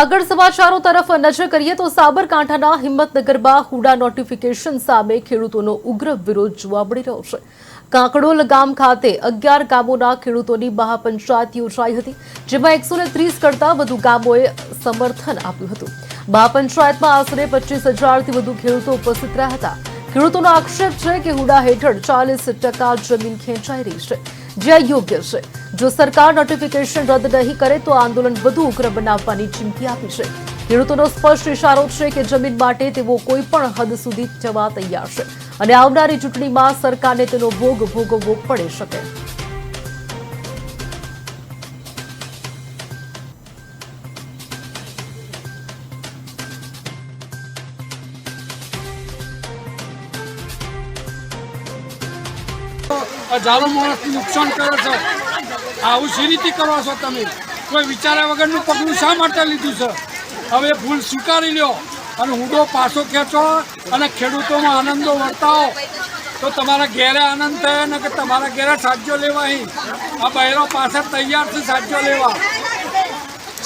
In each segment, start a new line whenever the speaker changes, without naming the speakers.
આગળ સમાચારો તરફ નજર કરીએ તો સાબરકાંઠાના હિંમતનગરમાં હુડા નોટિફિકેશન સામે ખેડૂતોનો ઉગ્ર વિરોધ જોવા મળી રહ્યો છે. કાંકડોલ ગામ ખાતે અગિયાર ગામોના ખેડૂતોની મહાપંચાયત યોજાઈ હતી, જેમાં એકસો ત્રીસ કરતાં વધુ ગામોએ સમર્થન આપ્યું હતું. મહાપંચાયતમાં આશરે પચીસ હજારથી વધુ ખેડૂતો ઉપસ્થિત રહ્યા હતા. ખેડૂતોનો આક્ષેપ છે કે હુડા હેઠળ ચાલીસ ટકા જમીન ખેંચાઈ રહી છે. જે અયોગ્ય છે. જો સરકાર નોટિફિકેશન રદ નહીં કરે તો આંદોલન વધુ ઉગ્ર બનાવવાની ચીમકી આપી છે. ખેડૂતોનો સ્પષ્ટ ઇશારો છે કે જમીન માટે તેઓ કોઈ પણ હદ સુધી જવા તૈયાર છે અને આવનારી ચૂંટણીમાં સરકારને તેનો ભોગ ભોગવવો પડી શકે.
હજારો માણસને નુકસાન કરે છે. આવું શી રીતે કરો છો તમે કોઈ વિચાર્યા વગરનું પગલું શા માટે લીધું છે? હવે ભૂલ સ્વીકારી લ્યો અને હુંડો પાછો ખેંચો અને ખેડૂતોમાં આનંદો વર્તાવો. તો તમારા ઘેરે આનંદ થાય ને કે તમારા ઘેરે સાજો લેવા અહીં? આ બહેરો પાછળ તૈયાર છે સાજો લેવા.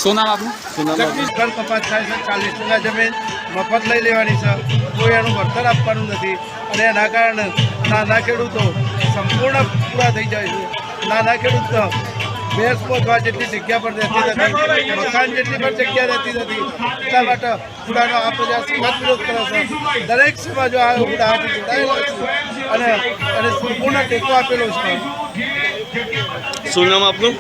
સોના આપનું?
જગદીશ
ઘર કપાત થાય છે ચાલીસ ટકા જમીન મફત લઈ લેવાની છે. કોઈ એનું વળતર આપવાનું નથી અને એના કારણે નાના ખેડૂતો સંપૂર્ણ પૂરા થઈ જાય છે. નાના ખેડૂત ભેંસ પોતવા જેટલી જગ્યા પર રહેતી નથી, મકાન જેટલી પણ જગ્યા રહેતી નથી. એટલા માટે ઉડાનો આ પ્રજા સખત વિરોધ કરે છે. દરેક સમાજો આ ઉડા હાથે જોડાયેલો અને અને સંપૂર્ણ ટેકો આપેલો છે.
શું નામ આપનું?